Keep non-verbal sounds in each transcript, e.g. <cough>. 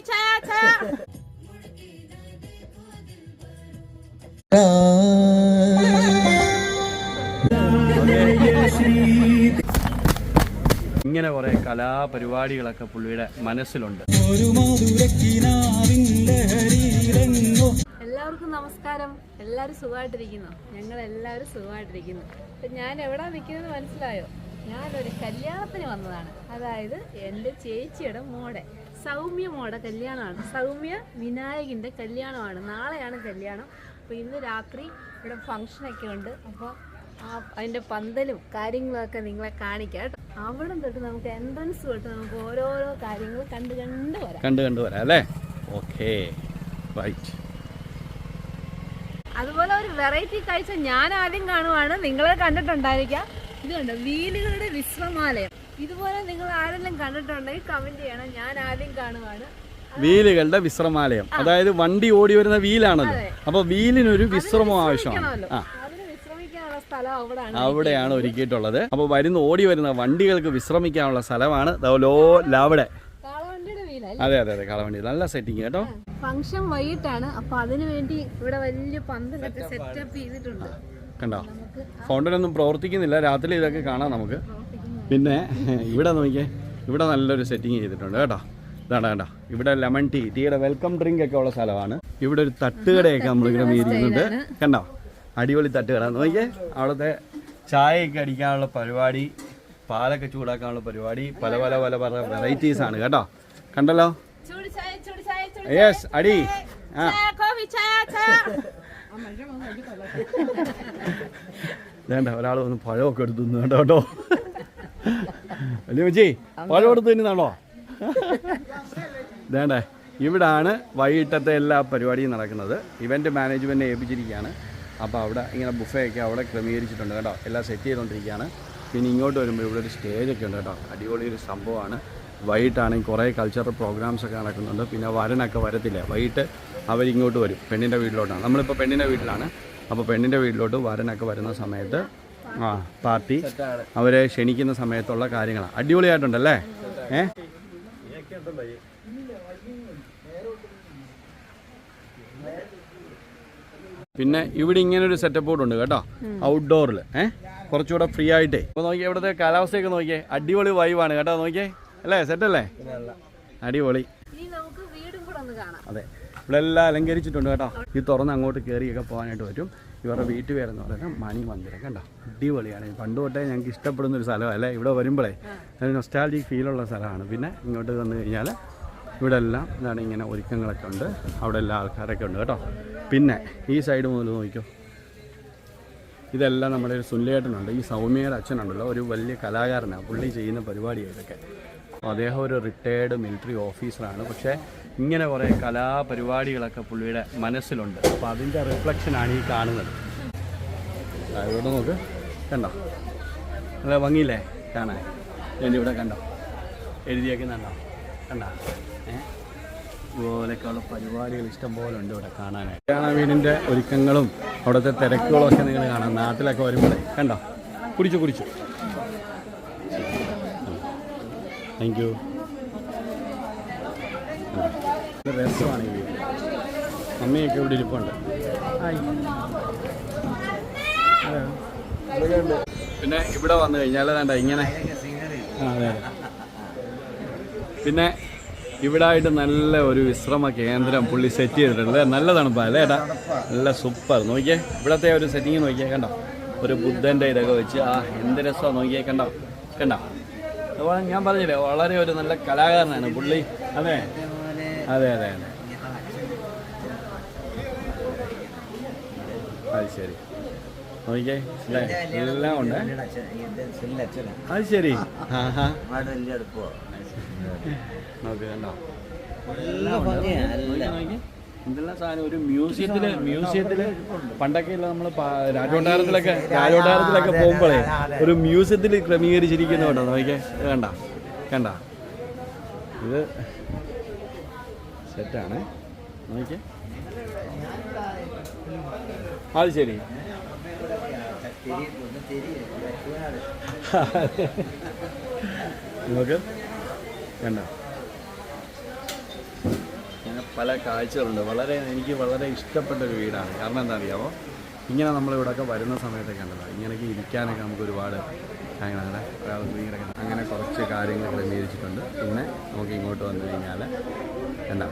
ചായ ചായ ഇങ്ങനെ കുറെ കലാപരിപാടികളൊക്കെ പുള്ളിയുടെ മനസ്സിലുണ്ട്. എല്ലാവർക്കും നമസ്കാരം. എല്ലാവരും സുഖമായിട്ടിരിക്കുന്നു. ഞങ്ങൾ എല്ലാവരും സുഖമായിട്ടിരിക്കുന്നു. അപ്പം ഞാൻ എവിടെ നിൽക്കുന്നത് മനസ്സിലായോ? ഞാനൊരു കല്യാണത്തിന് വന്നതാണ്. അതായത് എന്റെ ചേച്ചിയുടെ മോടെ. സൗമ്യ മോടെ കല്യാണമാണ്. സൗമ്യ വിനായകിന്റെ കല്യാണമാണ്. നാളെയാണ് കല്യാണം. അപ്പോൾ ഇന്ന് രാത്രി ഇവിടെ ഫംഗ്ഷനൊക്കെ ഉണ്ട്. അപ്പോൾ ആ അതിന്റെ പന്തലും കാര്യങ്ങളൊക്കെ നിങ്ങളെ കാണിക്കാം അവിടെ തൊട്ട് നമുക്ക് എൻട്രൻസ് തൊട്ട് നമുക്ക് ഓരോരോ കാര്യങ്ങൾ കണ്ട് കണ്ട് വരാം. കണ്ട് കണ്ട് വരാം അല്ലേ? ഓക്കെ റൈറ്റ് അതുപോലെ ഒരു വെറൈറ്റി കാഴ്ച ഞാൻ ആദ്യം കാണുവാണ്. നിങ്ങളെ കണ്ടിട്ടുണ്ടായിരിക്കാം. ഇതുണ്ട് വീലുകളുടെ വിശ്രമാലയം. ഇതുപോലെ നിങ്ങൾ ആരെല്ലാം കണ്ടിട്ടുണ്ടെങ്കിൽ കമന്റ് ചെയ്യണം. ഞാൻ ആദ്യം കാണുവാണ്. വീലുകളുടെ വിശ്രമാലയം. അതായത് വണ്ടി ഓടി വരുന്ന വീലാണല്ലോ അപ്പൊ വീലിനൊരു വിശ്രമം ആവശ്യമാണ്. ആ. അവിടെയാണ് ഒരുക്കിയിട്ടുള്ളത്. അപ്പോൾ വരുന്ന ഓടി വരുന്ന വണ്ടികൾക്ക് വിശ്രമിക്കാനുള്ള സ്ഥലമാണ്. അതെ അതെ അതെ. കളവണ്ടി. നല്ല സെറ്റിംഗ് കേട്ടോ. ഫംഗ്ഷൻ വൈകിട്ടാണ്. അപ്പൊ അതിനു വേണ്ടി ഇവിടെ വലിയ പന്തലൊക്കെ സെറ്റപ്പ് ചെയ്തിട്ടുണ്ട്. കണ്ടോ? ഫൗണ്ടനൊന്നും പ്രവർത്തിക്കുന്നില്ല. രാത്രി ഇതൊക്കെ കാണാം നമുക്ക്. പിന്നെ ഇവിടെ നോക്കിയേ ഇവിടെ നല്ലൊരു സെറ്റിംഗ് ചെയ്തിട്ടുണ്ട് കേട്ടോ. ഇതാണ് കേട്ടോ ഇവിടെ ലെമൺ ടീ ടീയുടെ വെൽക്കം ഡ്രിങ്ക് ഒക്കെ ഉള്ള സ്ഥലമാണ്. ഇവിടെ ഒരു തട്ടുകടയൊക്കെ നമ്മൾ ക്രമീകരിക്കുന്നുണ്ട് കണ്ടോ? അടിപൊളി തട്ടുകട. നോക്കിയേ അവിടുത്തെ ചായയൊക്കെ അടിക്കാനുള്ള പരിപാടി പാലൊക്കെ ചൂടാക്കാനുള്ള പരിപാടി പല പല പല പല വെറൈറ്റീസ് ആണ് കേട്ടോ. കണ്ടല്ലോ? യെസ് അടി. ആ. വേണ്ട ഒരാൾ വന്ന് പഴമൊക്കെ എടുത്തു കേട്ടോ കേട്ടോ. വലിയ വെച്ചി പഴം എടുത്ത് തിന്നുന്നാണോ വേണ്ടേ ഇവിടാണ് വൈകിട്ടത്തെ എല്ലാ പരിപാടിയും നടക്കുന്നത്. ഇവന്റ് മാനേജ്മെന്റ് ഏൽപ്പിച്ചിരിക്കുകയാണ്. അപ്പോൾ അവിടെ ഇങ്ങനെ ബുഫയൊക്കെ അവിടെ ക്രമീകരിച്ചിട്ടുണ്ട് കേട്ടോ. എല്ലാം സെറ്റ് ചെയ്തുകൊണ്ടിരിക്കുകയാണ്. പിന്നെ ഇങ്ങോട്ട് വരുമ്പോൾ ഇവിടെ ഒരു സ്റ്റേജൊക്കെ ഉണ്ട് കേട്ടോ. അടിപൊളി ഒരു സംഭവമാണ്. വൈകിട്ടാണെങ്കിൽ കുറേ കൾച്ചറൽ പ്രോഗ്രാംസ് ഒക്കെ നടക്കുന്നുണ്ട്. പിന്നെ വരനൊക്കെ വരത്തില്ല? വൈകിട്ട് അവരിങ്ങോട്ട് വരും. പെണ്ണിന്റെ വീട്ടിലോട്ടാണ്. നമ്മളിപ്പോൾ പെണ്ണിന്റെ വീട്ടിലാണ്. അപ്പോൾ പെണ്ണിന്റെ വീട്ടിലോട്ട് വരനൊക്കെ വരുന്ന സമയത്ത് ആ പാർട്ടി അവരെ ക്ഷണിക്കുന്ന സമയത്തുള്ള കാര്യങ്ങളാണ് അടിപൊളിയായിട്ടുണ്ടല്ലേ? ഏ? പിന്നെ ഇവിടെ ഇങ്ങനെ ഒരു സെറ്റപ്പ് കൂടെ ഉണ്ട് കേട്ടോ. ഔട്ട്ഡോറിൽ ഏഹ് കുറച്ചുകൂടെ ഫ്രീ ആയിട്ടേ. അപ്പോൾ നോക്കിയേ ഇവിടുത്തെ കാലാവസ്ഥയൊക്കെ നോക്കിയേ. അടിപൊളി വൈവാണ് കേട്ടോ നോക്കിയേ. അല്ലേ സെറ്റല്ലേ അടിപൊളി. അതെ. ഇവിടെ എല്ലാം അലങ്കരിച്ചിട്ടുണ്ട് കേട്ടോ. ഈ തുറന്ന് അങ്ങോട്ട് കയറിയൊക്കെ പോകാനായിട്ട് പറ്റും. ഇവരുടെ വീട്ടിൽ പേരെന്ന് പറയുന്നത് മണി മന്ദിരം കണ്ടോ? അടിപൊളിയാണ്. പണ്ട് തൊട്ടേ ഞങ്ങൾക്ക് ഇഷ്ടപ്പെടുന്ന ഒരു സ്ഥലമാണ്. അല്ലേ? ഇവിടെ വരുമ്പോഴേ ഒരു നൊസ്റ്റാലജിക് ഫീലുള്ള സ്ഥലമാണ്. പിന്നെ ഇങ്ങോട്ട് വന്നു കഴിഞ്ഞാൽ ഇവിടെ എല്ലാം ഇതാണ് ഇങ്ങനെ ഒരുക്കങ്ങളൊക്കെ ഉണ്ട്. അവിടെ എല്ലാ ആൾക്കാരൊക്കെ ഉണ്ട് കേട്ടോ. പിന്നെ ഈ സൈഡ് മുതൽ നോക്കിക്കോ. ഇതെല്ലാം നമ്മുടെ ഒരു സുല്ലേട്ടനുണ്ട്. ഈ സൗമ്യയുടെ അച്ഛനുണ്ടല്ലോ. ഒരു വലിയ കലാകാരനാണ് പുള്ളി ചെയ്യുന്ന പരിപാടിയാണ് ഇതൊക്കെ അദ്ദേഹം ഒരു റിട്ടയേർഡ് മിലിറ്ററി ഓഫീസറാണ് പക്ഷേ ഇങ്ങനെ കുറേ കലാപരിപാടികളൊക്കെ പുള്ളിയുടെ മനസ്സിലുണ്ട്. അപ്പോൾ അതിന്റെ റിഫ്ലക്ഷനാണ് ഈ കാണുന്നത്. ഇവിടെ നോക്ക്. കണ്ടോ? നല്ല ഭംഗിയില്ലേ? കാണാൻ. ഇവിടെ കണ്ടോ? എഴുതിയേക്കുന്നുണ്ടോ കണ്ടോ? ഏഹ് ഇതുപോലെയൊക്കെയുള്ള പരിപാടികൾ ഇഷ്ടംപോലെ ഉണ്ട് ഇവിടെ കാണാനായിട്ട്. കല്യാണ വീടിന്റെ ഒരുക്കങ്ങളും അവിടുത്തെ തിരക്കുകളും ഒക്കെ നിങ്ങൾ കാണാം. നാട്ടിലൊക്കെ വരുമ്പോഴേ. കണ്ടോ? കുടിച്ചു കുടിച്ചു. താങ്ക് യു രസമാണ് വീട് അമ്മയൊക്കെ ഇവിടെ ഇരിപ്പുണ്ട്. പിന്നെ ഇവിടെ വന്നു കഴിഞ്ഞാൽ വേണ്ട ഇങ്ങനെ. അതെ. പിന്നെ ഇവിടെ ആയിട്ട് നല്ല ഒരു വിശ്രമ കേന്ദ്രം പുള്ളി സെറ്റ് ചെയ്തിട്ടുണ്ട്. അല്ലേ? നല്ല തണുപ്പാ അല്ലേ ഏട്ടാ? നല്ല സൂപ്പർ നോക്കിയേ ഇവിടത്തെ ഒരു സെറ്റിങ് നോക്കിയേ കണ്ടോ? ഒരു ബുദ്ധന്റെ ഇതൊക്കെ വെച്ച് ആ എന്ത് രസമാണ് നോക്കിയേ കണ്ടോ? കണ്ടോ? അതുപോലെ ഞാൻ പറഞ്ഞില്ലേ വളരെ ഒരു നല്ല കലാകാരനാണ് പുള്ളി. അതെ. അതെ അതെ അതെ. അത് ശരി. എല്ലാം ഉണ്ട്. അത് ശരി. നോക്ക് കണ്ടോ? ഇതെല്ലാം സാധനം? ഒരു മ്യൂസിയത്തിൽ മ്യൂസിയത്തിൽ പണ്ടൊക്കെ ഇല്ല നമ്മൾ രാജകൊട്ടാരത്തിലൊക്കെ രാജകൊട്ടാരത്തിലൊക്കെ പോകുമ്പോഴേ ഒരു മ്യൂസിയത്തിൽ ക്രമീകരിച്ചിരിക്കുന്ന കേട്ടോ. നോക്കിയേ ഇത് കണ്ട? കണ്ട? ഇത് സെറ്റാണ്. നോക്കിയേ അത് ശരി. <laughs> നമുക്ക് കണ്ടോ? പല കാഴ്ചകളുണ്ട്. വളരെ എനിക്ക് വളരെ ഇഷ്ടപ്പെട്ട ഒരു വീടാണ്. കാരണം എന്താ അറിയാമോ ഇങ്ങനെ നമ്മളിവിടെയൊക്കെ വരുന്ന സമയത്തൊക്കെ ഉണ്ടല്ലോ. ഇങ്ങനെയൊക്കെ ഇരിക്കാനൊക്കെ നമുക്ക് ഒരുപാട് കാര്യങ്ങളങ്ങനെ ഒരാൾ വീടൊക്കെ അങ്ങനെ കുറച്ച് കാര്യങ്ങൾ ക്രമീകരിച്ചിട്ടുണ്ട്. പിന്നെ നമുക്ക് ഇങ്ങോട്ട് വന്നു കഴിഞ്ഞാൽ എന്താ?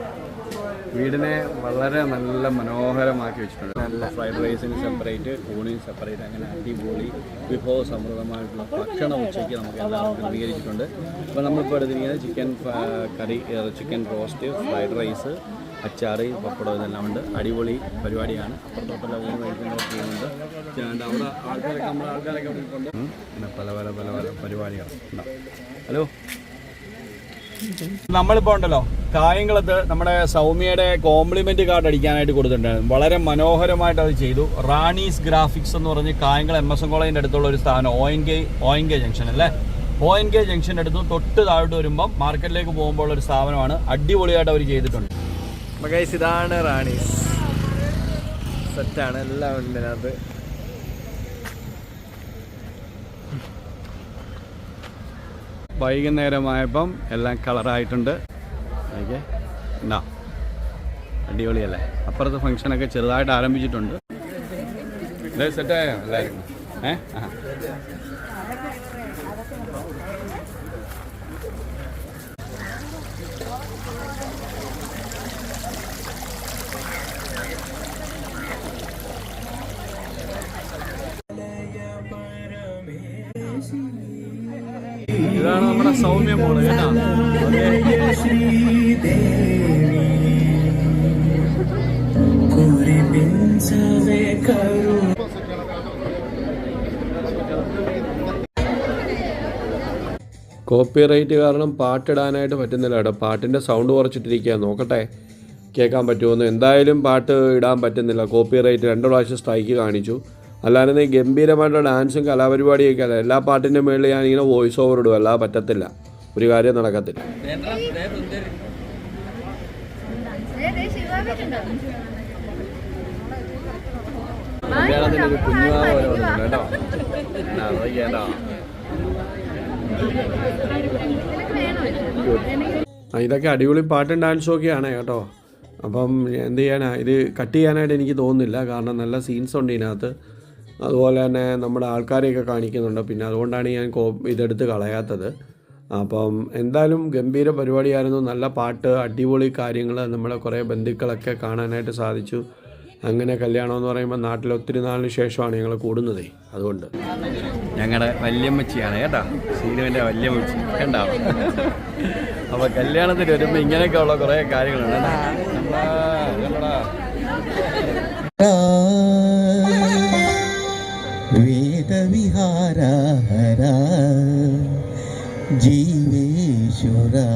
വീടിനെ വളരെ നല്ല മനോഹരമാക്കി വെച്ചിട്ടുണ്ട്. നല്ല. ഫ്രൈഡ് റൈസിന് സെപ്പറേറ്റ് ഊണിന് സെപ്പറേറ്റ് അങ്ങനെ അടിപൊളി വിഭവ സമൃദ്ധമായിട്ടുള്ള ഭക്ഷണം ഉച്ചയ്ക്ക് നമുക്ക് എല്ലാവർക്കും ക്രമീകരിച്ചിട്ടുണ്ട്. അപ്പോൾ നമ്മളിപ്പോൾ എടുത്തിരിക്കുന്നത് chicken curry chicken roast fried rice അച്ചാറ് പപ്പടം ഇതെല്ലാം ഉണ്ട്. അടിപൊളി പരിപാടിയാണ്. അപ്പുറത്തോട്ടെല്ലാം ഊണ് കഴിക്കുന്നവർ ചെയ്യുന്നുണ്ട്. പിന്നെ പല പല പല പല പരിപാടികൾ. ഹലോ. നമ്മളിപ്പോൾ ഉണ്ടല്ലോ കായംകുളത്ത് നമ്മുടെ സൗമ്യയുടെ കോംപ്ലിമെന്റ് കാർഡ് അടിക്കാനായിട്ട് കൊടുത്തിട്ടുണ്ടായിരുന്നു. വളരെ മനോഹരമായിട്ട് അത് ചെയ്തു. റാണീസ് ഗ്രാഫിക്സ് എന്ന് പറഞ്ഞ് കായംകുളം എം എസ് എൻ കോളേജിന്റെ അടുത്തുള്ള ഒരു സ്ഥാനം O N K O N K junction അല്ലേ? ഒ എൻ കെ ജംഗ്ഷന്റെ അടുത്ത് തൊട്ട് താഴോട്ട് വരുമ്പോൾ മാർക്കറ്റിലേക്ക് പോകുമ്പോൾ ഒരു സ്ഥാപനമാണ്. അടിപൊളിയായിട്ട് അവർ ചെയ്തിട്ടുണ്ട്. ഗൈസ് ഇതാണ് റാണീസ് സെറ്റാണ് എല്ലാം ഉണ്ട് അത് വൈകുന്നേരമായപ്പം എല്ലാം കളറായിട്ടുണ്ട്. ഓക്കെ. എന്നാ അടിപൊളിയല്ലേ? അപ്പുറത്ത് ഫംഗ്ഷനൊക്കെ ചെറുതായിട്ട് ആരംഭിച്ചിട്ടുണ്ട്. സെറ്റായോ എല്ലാവരും ഏ? ആ ഇതാണ് നമ്മുടെ സൗമ്യ മോൾ കേട്ടോ? ഓക്കേ. കോപ്പി റൈറ്റ് കാരണം പാട്ടിടാനായിട്ട് പറ്റുന്നില്ല കേട്ടോ. പാട്ടിന്റെ സൗണ്ട് കുറച്ചിട്ടിരിക്കുക നോക്കട്ടെ കേൾക്കാൻ പറ്റുമെന്ന് എന്തായാലും പാട്ട് ഇടാൻ പറ്റുന്നില്ല. കോപ്പിറൈറ്റ് രണ്ട് പ്രാവശ്യം സ്ട്രൈക്ക് കാണിച്ചു. അല്ലാതെ നീ ഗംഭീരമായിട്ടുള്ള ഡാൻസും കലാപരിപാടിയൊക്കെ അല്ല? എല്ലാ പാട്ടിന്റെ മുകളിൽ ഇങ്ങനെ വോയിസ് ഓവർ ഇടും. അല്ലാതെ പറ്റത്തില്ല. ഒരു കാര്യം നടക്കത്തില്ല. ഇതൊക്കെ അടിപൊളി പാട്ടും ഡാൻസും ഒക്കെയാണ് കേട്ടോ. അപ്പം എന്ത് ചെയ്യാനാ? ഇത് കട്ട് ചെയ്യാനായിട്ട് എനിക്ക് തോന്നുന്നില്ല. കാരണം നല്ല സീൻസ് ഉണ്ട് ഇതിനകത്ത്. അതുപോലെ തന്നെ നമ്മുടെ ആൾക്കാരെയൊക്കെ കാണിക്കുന്നുണ്ട്. പിന്നെ അതുകൊണ്ടാണ് ഞാൻ കോ ഇതെടുത്ത് കളയാത്തത്. അപ്പം എന്തായാലും ഗംഭീര പരിപാടിയായിരുന്നു. നല്ല പാട്ട് അടിപൊളി കാര്യങ്ങൾ നമ്മുടെ കുറേ ബന്ധുക്കളൊക്കെ കാണാനായിട്ട് സാധിച്ചു. അങ്ങനെ കല്യാണം എന്ന് പറയുമ്പോൾ നാട്ടിൽ ഒത്തിരി നാളിന് ശേഷമാണ് ഞങ്ങൾ കൂടുന്നതേ. അതുകൊണ്ട്. ഞങ്ങളുടെ വല്യമ്മച്ചിയാണ് കേട്ടോ. സീനുവിന്റെ വല്യമ്മച്ചി. കണ്ടോ? അപ്പോൾ കല്യാണത്തിന് വരുമ്പോൾ ഇങ്ങനെയൊക്കെ ഉള്ള കുറേ കാര്യങ്ങളുണ്ട്. वेदविहार जीवेश्वरा।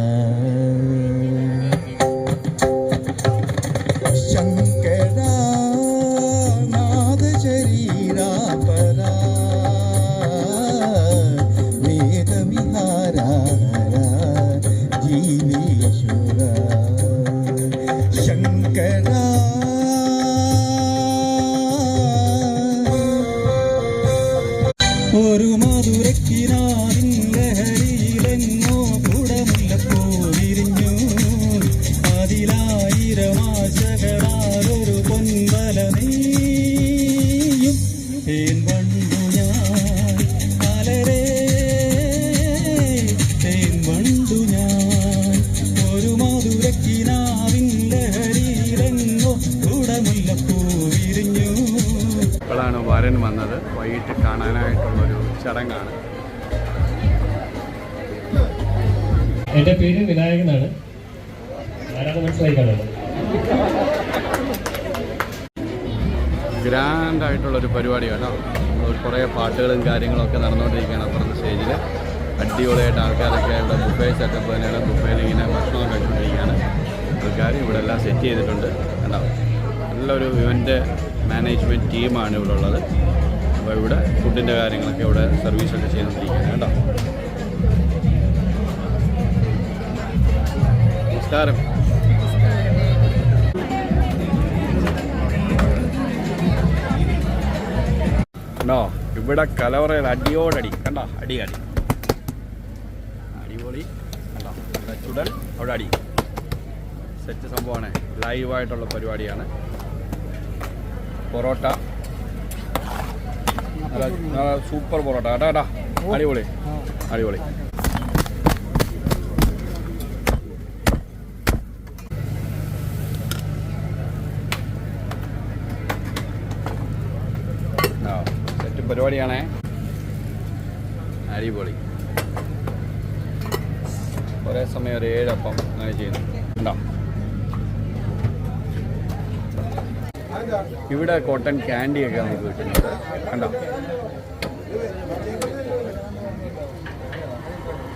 വരൻ വന്നത്. വൈകിട്ട് കാണാനായിട്ടുള്ളൊരു ചടങ്ങാണ്. എന്റെ പേര് വിനായകനാണ് ആരാണ് മനസ്സിലായി കാണുന്നത് ഗ്രാൻഡ് ആയിട്ടുള്ളൊരു പരിപാടി കേട്ടോ. കുറേ പാട്ടുകളും കാര്യങ്ങളൊക്കെ നടന്നുകൊണ്ടിരിക്കുകയാണ് അപ്പുറത്തെ സ്റ്റേജിൽ അടിപൊളിയായിട്ട് ആൾക്കാരൊക്കെ ഇവിടെ ബുഫേ സെറ്റപ്പ് തന്നെയാണ്. ബുഫേയിൽ ഇങ്ങനെ ഭക്ഷണം കഴിച്ചുകൊണ്ടിരിക്കുകയാണ് ആൾക്കാർ ഇവിടെ എല്ലാം സെറ്റ് ചെയ്തിട്ടുണ്ട്. കേട്ടോ നല്ലൊരു ഇവന്റ് മാനേജ്മെന്റ് ടീമാണ് ഇവിടെ ഉള്ളത് അപ്പോൾ ഇവിടെ ഫുഡിന്റെ കാര്യങ്ങളൊക്കെ ഇവിടെ സർവീസൊക്കെ ചെയ്തുകൊണ്ടിരിക്കുകയാണ് കേട്ടോ. നമസ്കാരം. കണ്ടോ? ഇവിടെ കലവറയിൽ അടിയോടടി. കണ്ടോ? അടി അടി. അടിപൊളി. കണ്ടോ? ഇവിടെ ചുടൽ അവിടെ അടി. സെറ്റ് സംഭവമാണ്. ലൈവായിട്ടുള്ള പരിപാടിയാണ്. പൊറോട്ട. സൂപ്പർ പൊറോട്ട. കേട്ടോ കേട്ടാ അടിപൊളി. അടിപൊളി. സെറ്റ് പരിപാടിയാണേ. അടിപൊളി. ഒരേ സമയം ഒരു ഏഴപ്പം അങ്ങനെ ചെയ്യുന്നു. ഉണ്ടോ ഇവിടെ കോട്ടൺ ക്യാൻഡി ഒക്കെ നമുക്ക് കിട്ടുന്നുണ്ട്. കണ്ടോ?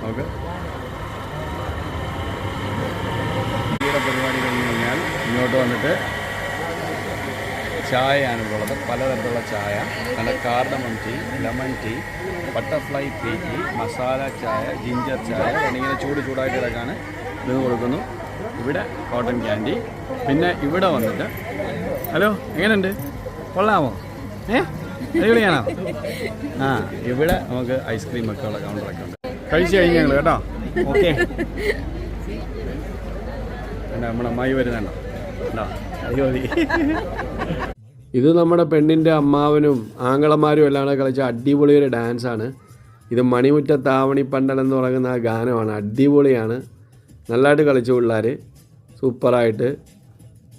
ഓക്കെ പരിപാടി കഴിഞ്ഞ് കഴിഞ്ഞാൽ ഇങ്ങോട്ട് വന്നിട്ട് ചായയാണ് ഉള്ളത് പലതരത്തിലുള്ള ചായ. നല്ല cardamom tea lemon tea butterfly tea masala ചായ ജിഞ്ചർ ചായ. എന്നിങ്ങനെ ചൂട് ചൂടായിട്ട് കിടക്കാണ്. ഇത് കൊടുക്കുന്നു. ഇവിടെ കോട്ടൺ ക്യാൻഡി പിന്നെ ഇവിടെ വന്നിട്ട് ഹലോ എങ്ങനെയുണ്ട്? കൊള്ളാമോ? ഏ? അടിപൊളിയാണോ? ആ ഇവിടെ നമുക്ക് ഐസ്ക്രീം ഒക്കെ ഉള്ള കൗണ്ടറൊക്കെ ഉണ്ട്. കഴിച്ചു കഴിഞ്ഞു ഞങ്ങൾ കേട്ടോ. ഓക്കെ. നമ്മുടെ അമ്മായി വരുന്നുണ്ടോ? ഉണ്ടോ? അടിപൊളി. ഇത് നമ്മുടെ പെണ്ണിന്റെ അമ്മാവനും ആങ്ങളമാരും എല്ലാം കൂടെ കളിച്ച അടിപൊളി ഒരു ഡാൻസാണ് ഇത് മണിമുറ്റ താവണി പണ്ടൻ എന്ന് പറയുന്ന ആ ഗാനമാണ്. അടിപൊളിയാണ്. നല്ലതായിട്ട് കളിച്ചു പിള്ളേർ സൂപ്പറായിട്ട്.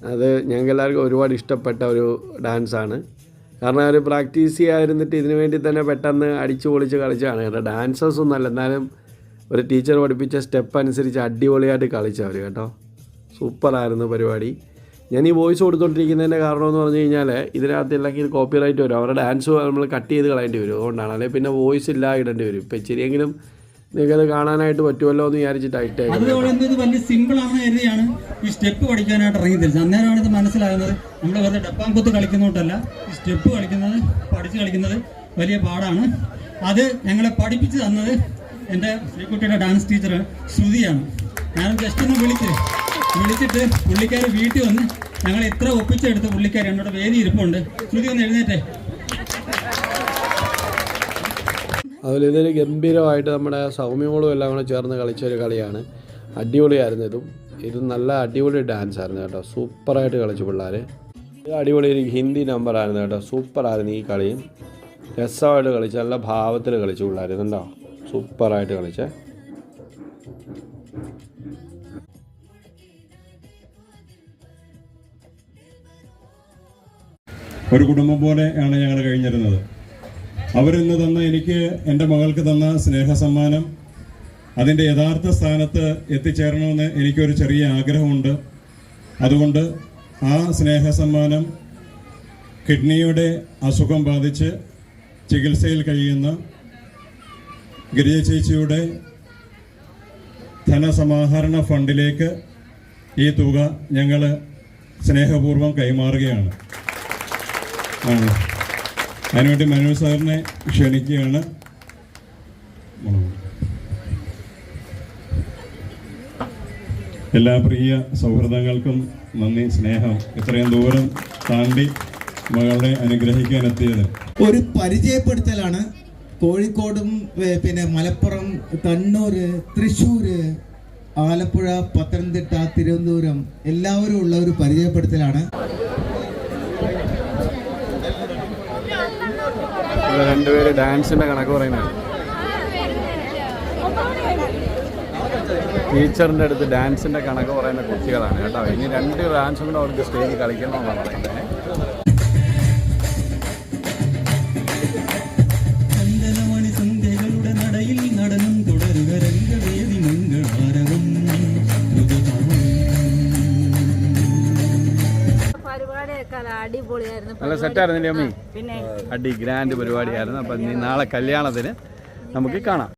അത് ഞങ്ങൾക്ക് എല്ലാവർക്കും ഒരുപാട് ഇഷ്ടപ്പെട്ട ഒരു ഡാൻസാണ്. കാരണം അവർ പ്രാക്ടീസ് ചെയ്യാതിരുന്നിട്ട് ഇതിനു വേണ്ടി തന്നെ പെട്ടെന്ന് അടിച്ചു പൊളിച്ച് കളിച്ചതാണ്. കേട്ടോ ഡാൻസേഴ്സ് ഒന്നുമല്ല എന്നാലും ഒരു ടീച്ചർ പഠിപ്പിച്ച സ്റ്റെപ്പ് അനുസരിച്ച് അടിപൊളിയായിട്ട് കളിച്ചവർ കേട്ടോ. സൂപ്പറായിരുന്നു പരിപാടി. ഞാൻ ഈ വോയിസ് കൊടുത്തോണ്ടിരിക്കുന്നതിന്റെ കാരണം എന്ന് പറഞ്ഞു കഴിഞ്ഞാൽ ഇതിനകത്ത് ഇല്ലെങ്കിൽ കോപ്പി റൈറ്റ് വരും. അവരുടെ ഡാൻസ് നമ്മൾ കട്ട് ചെയ്ത് കളയേണ്ടി വരും. അതുകൊണ്ടാണ്. അല്ലെങ്കിൽ പിന്നെ വോയിസ് ഇല്ല ഇടേണ്ടി വരും. ഇപ്പം ഇച്ചിരിയെങ്കിലും നിങ്ങൾക്കത് കാണാനായിട്ട് പറ്റുമല്ലോ എന്ന് വിചാരിച്ചിട്ട് അതുപോലെ എന്തോ ഇത് വലിയ സിമ്പിൾ ആണെന്ന് കരുതിയാണ്. ഈ സ്റ്റെപ്പ് പഠിക്കാനായിട്ട് ഇറങ്ങി തിരിച്ചത് അന്നേരമാണ് ഇത് മനസ്സിലാകുന്നത്. നമ്മൾ വെറുതെ ഡപ്പാങ്കുത്ത് കളിക്കുന്നോട്ടല്ല ഈ സ്റ്റെപ്പ് കളിക്കുന്നത് പഠിച്ച് കളിക്കുന്നത് വലിയ പാടാണ്. അത് ഞങ്ങളെ പഠിപ്പിച്ച് തന്നത് എന്റെ ശ്രീകുട്ടിയുടെ ഡാൻസ് ടീച്ചർ ശ്രുതിയാണ്. ഞാൻ ജസ്റ്റ് ഒന്ന് വിളിച്ച് വിളിച്ചിട്ട് പുള്ളിക്കാർ വീട്ടിൽ വന്ന് ഞങ്ങൾ ഇത്ര ഒപ്പിച്ചെടുത്ത് പുള്ളിക്കാർ എന്നോട് വേദി ഇരിപ്പുണ്ട്. ശ്രുതി ഒന്ന് എഴുന്നേറ്റേ. അതുപോലെ ഗംഭീരമായിട്ട് നമ്മുടെ സൗമ്യങ്ങളും എല്ലാം കൂടെ ചേർന്ന് കളിച്ച ഒരു കളിയാണ്. അടിപൊളിയായിരുന്നു ഇതും. ഇത് നല്ല അടിപൊളി ഡാൻസ് ആയിരുന്നു കേട്ടോ. സൂപ്പറായിട്ട് കളിച്ചു പിള്ളേർ ഇത് അടിപൊളി ഒരു ഹിന്ദി നമ്പറായിരുന്നു കേട്ടോ. സൂപ്പറായിരുന്നു ഈ കളിയും രസമായിട്ട് കളിച്ച് നല്ല ഭാവത്തിൽ കളിച്ചു പിള്ളേർ ഇതുണ്ടോ? സൂപ്പറായിട്ട് കളിച്ചേ. ഒരു കുടുംബം പോലെയാണ് ഞങ്ങൾ കഴിഞ്ഞിരുന്നത്. അവരിന്ന് തന്ന എനിക്ക് എന്റെ മകൾക്ക് തന്ന സ്നേഹസമ്മാനം അതിന്റെ യഥാർത്ഥ സ്ഥാനത്ത് എത്തിച്ചേരണമെന്ന് എനിക്കൊരു ചെറിയ ആഗ്രഹമുണ്ട് അതുകൊണ്ട് ആ സ്നേഹസമ്മാനം കിഡ്നിയുടെ അസുഖം ബാധിച്ച് ചികിത്സയിൽ കഴിയുന്ന ഗിരിജ ചേച്ചിയുടെ ധനസമാഹരണ ഫണ്ടിലേക്ക് ഈ തുക ഞങ്ങൾ സ്നേഹപൂർവം കൈമാറുകയാണ് ആ. അതിനുവേണ്ടി മനോജ് സാറിനെ ക്ഷണിക്കുകയാണ്. എല്ലാ പ്രിയ സൗഹൃദങ്ങൾക്കും നന്ദി സ്നേഹം. ഇത്രയും ദൂരം താണ്ടി മകളെ അനുഗ്രഹിക്കാൻ എത്തിയത് ഒരു പരിചയപ്പെടുത്തലാണ്. കോഴിക്കോടും പിന്നെ മലപ്പുറം കണ്ണൂര് തൃശ്ശൂര് ആലപ്പുഴ പത്തനംതിട്ട തിരുവനന്തപുരം എല്ലാവരും ഉള്ള ഒരു പരിചയപ്പെടുത്തലാണ്. ഇവിടെ രണ്ടുപേര് ഡാൻസിന്റെ കണക്ക് പറയുന്നതാണ് ടീച്ചറിന്റെ അടുത്ത് ഡാൻസിന്റെ കണക്ക് പറയുന്ന കുട്ടികളാണ് കേട്ടോ. ഇനി രണ്ട് ഡാൻസും കൂടെ അവർക്ക് സ്റ്റേജിൽ കളിക്കണമെന്നാണ് പറയുന്നത്. നല്ല സെറ്റായിരുന്നില്ലേ അമ്മി? അടി ഗ്രാൻഡ് പരിപാടിയായിരുന്നു. അപ്പം നീ നാളെ കല്യാണത്തിന് നമുക്ക് കാണാം.